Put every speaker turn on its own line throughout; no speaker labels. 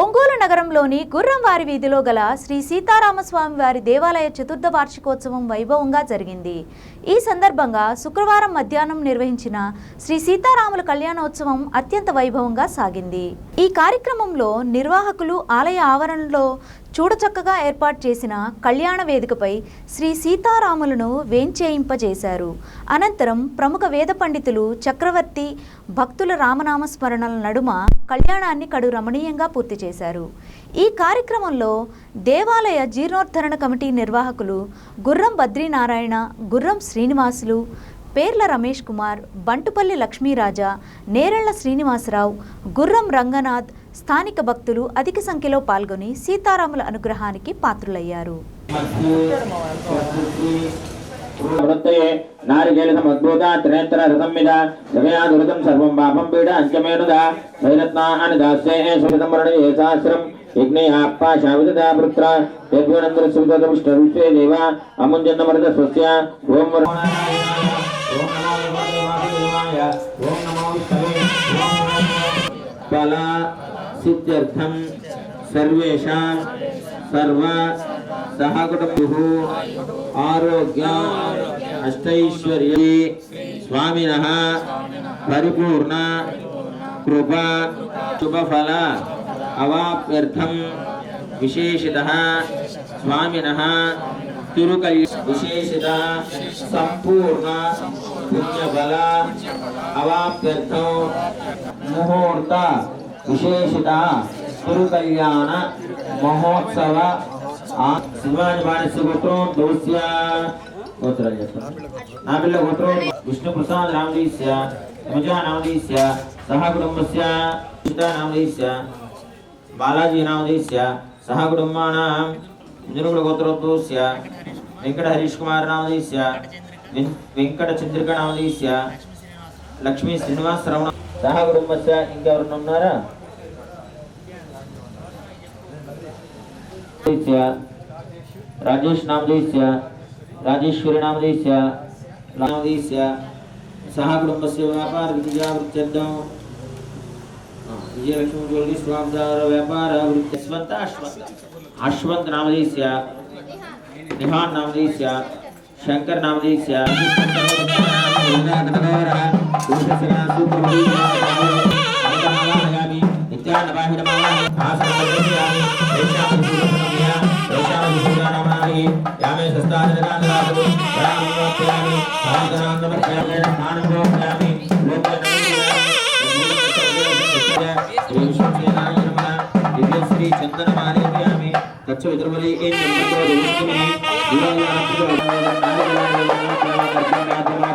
ఒంగోలు నగరంలోని గుర్రంవారి వీధిలో గల శ్రీ సీతారామస్వామి వారి దేవాలయ చతుర్థ వార్షికోత్సవం వైభవంగా జరిగింది. ఈ సందర్భంగా శుక్రవారం మధ్యాహ్నం నిర్వహించిన శ్రీ సీతారాముల కళ్యాణోత్సవం అత్యంత వైభవంగా సాగింది. ఈ కార్యక్రమంలో నిర్వాహకులు ఆలయ ఆవరణలో చూడచక్కగా ఏర్పాటు చేసిన కళ్యాణ వేదికపై శ్రీ సీతారాములను వేంచేయింపజేశారు. అనంతరం ప్రముఖ వేద పండితులు చక్రవర్తి భక్తుల రామనామ స్మరణల నడుమ కళ్యాణాన్ని కడు రమణీయంగా పూర్తి చేశారు. ఈ కార్యక్రమంలో దేవాలయ జీర్ణోద్ధరణ కమిటీ నిర్వాహకులు గుర్రం బద్రీనారాయణ గుర్రం శ్రీనివాసులు పేర్ల రమేష్ కుమార్ బంటుపల్లి లక్ష్మీరాజా నేరళ్ళ శ్రీనివాసరావు గుర్రం రంగనాథ్ స్థానిక భక్తులు అధిక సంఖ్యలో పాల్గొని సీతారాముల అనుగ్రహానికి పాత్రులయ్యారు.
వృత్తయే నారికేళసమద్భూత త్రినేత్ర రథంవిద జగయా దురితం సర్వం పాపం పీడ అంచమేనుద వైరత్నాని దాస్యే సురితమరణి ఏ సహస్రం యజ్ఞే ఆప్పా శావిదదా పుత్ర యజ్ఞనందర సువిదృష్ట విశ్వే దేవ అముంజన్నమృత స్వస్య ఓం వర- ఓం నమో దేవాయ ఓం నమో విష్ణవే ఓం నమో ఫల సిద్ధ్యర్థం సర్వేషాం సర్వ सहकुटुभ आरोग्य अष्टैश्वर्य स्वामिनः परिपूर्ण कृपा शुभफल अवाप्यर्थं विशेषतः स्वामिनः तिरुकै विशेषतः संपूर्ण पुण्यफल अवाप्यर्थं मुहूर्त विशेषतः तिरुकल्याण महोत्सव శివాని బానిస గోత్రం దౌస్య గోత్రాలు చెప్తాను నా పిల్ల గోత్రం విష్ణు ప్రసాద్ రామదీస్య రమజా నామదీస్య సహ కుటుంబస్య చింతా నామదీస్య బాలాజీ నామదీస్య సహ కుటుంబానాం ఇంద్రగుడ గోత్రోద్భవస్య వెంకట హరీష్ కుమార్ నామదీస్య వెంకట చంద్రిక నామదీస్య లక్ష్మీ శ్రీనివాస్ రమణ. సహ కుటుంబస్య ఇంకెవరన్నా ఉన్నారా? राजेश नामदेयस्य राजेश्वरीनामदेयस्य व्यापार विद्या कुटुम्बस्य व्यापारवृत्तिजावृत्यर्थं विजयलक्ष्मी ज्वेलरी स्वामदार व्यापारवृत्ति अश्वन्त अश्वन्त अश्वन्त नामदेयस्य निहान नामदेयस्य शंकर नामदेयस्य इत्यादि बाहिरमाला आसनस्य एषा पुरुषस्य एषा पुरुषस्य नाम మహామహి యామే సస్తాజనకాంతరాజు యామే మోక్షయామి సాంతనాంతమధ్యామే నానం మోక్షయామి శ్రీ చందన మారేయామి తచ్చ విద్రమలీకే చంద్రో దుర్గమే దివాలయానంతు ఆనందం ఆనందం ఆనందం ఆనందం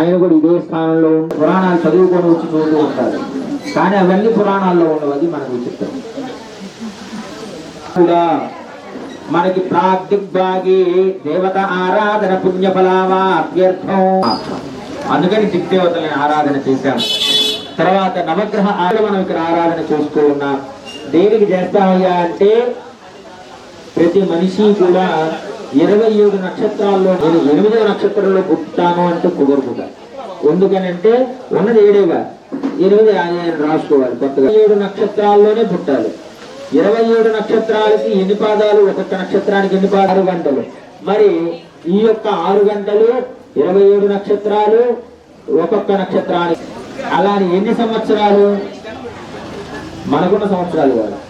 ఆయన కూడా ఇదే స్థానంలో పురాణాలు చదువుకొని వచ్చి చూస్తూ ఉంటారు. కానీ అవన్నీ పురాణాల్లో ఉన్నది మనకు విచిత్రం కూడా మనకి ప్రాగ్దిగ్భాగి దేవత ఆరాధన పుణ్యఫలావా అభ్యర్థం అందుకని దిగ్దేవతలని ఆరాధన చేశాం తర్వాత నవగ్రహ ఆరాధన మనం ఇక్కడ ఆరాధన చేస్తూ ఉన్నాం. దేనికి చేస్తామయ్యా అంటే ప్రతి మనిషి కూడా ఇరవై ఏడు నక్షత్రాల్లో నేను ఎనిమిదవ నక్షత్రంలో పుట్టాను అంటే కుదరకుండా ఎందుకనంటే ఉన్నది ఏడేగా? ఎనిమిది ఆయన రాసుకోవాలి కొత్తగా. ఏడు నక్షత్రాల్లోనే పుట్టాలి. ఇరవై ఏడు నక్షత్రాలకి ఎన్ని పాదాలు? ఒక్కొక్క నక్షత్రానికి ఎన్ని పాదాలు? గంటలు. మరి ఈ యొక్క ఆరు గంటలు ఇరవై ఏడు నక్షత్రాలు ఒక్కొక్క నక్షత్రానికి. అలానే ఎన్ని సంవత్సరాలు? మనకున్న సంవత్సరాలు కాదు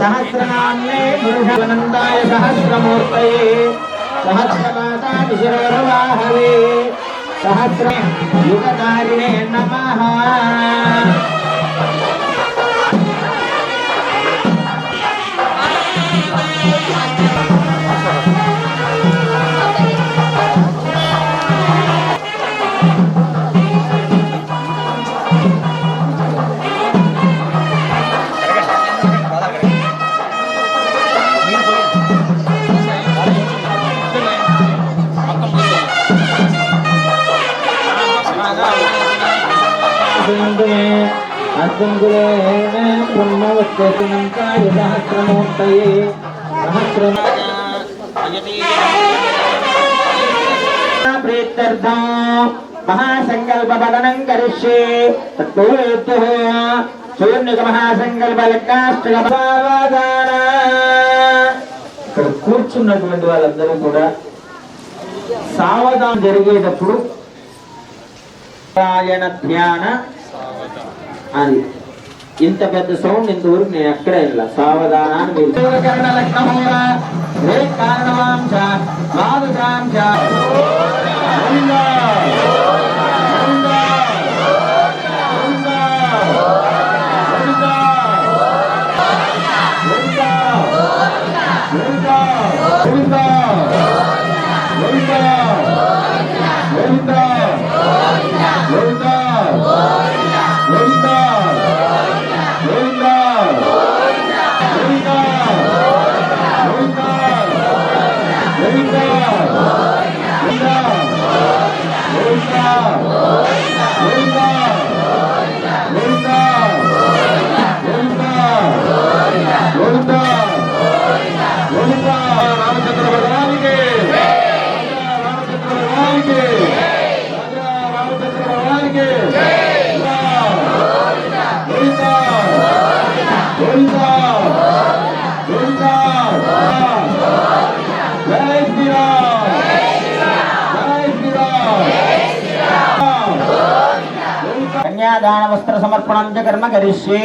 सहस्रनाम्ने पुरुषानन्दाय सहस्रमूर्तये सहस्रपादाभिशिरोर्वाहवे सहस्र युगकारिणे नमः అసంగులే అసంగులే పుణ్యవత్కాయ సహస్రమూర్తయే. సహస్రమ మహాసంకల్ప महासङ्कल्पपतनं కరిష్యే. तत्तु हेतुः सूर्णिकमहासङ्कल्पलग्नाष्टकभावादान ఇక్కడ కూర్చున్నటువంటి వాళ్ళందరూ కూడా సావధానం జరిగేటప్పుడు ధ్యాన అది ఇంత పెద్ద సౌండ్ ఇంతవరకు నేను ఎక్కడ ఇలా సావధానాన్ని మీరు సూర్యకరణ अन्नदानवस्त्रसमर्पणं च कर्म करिष्ये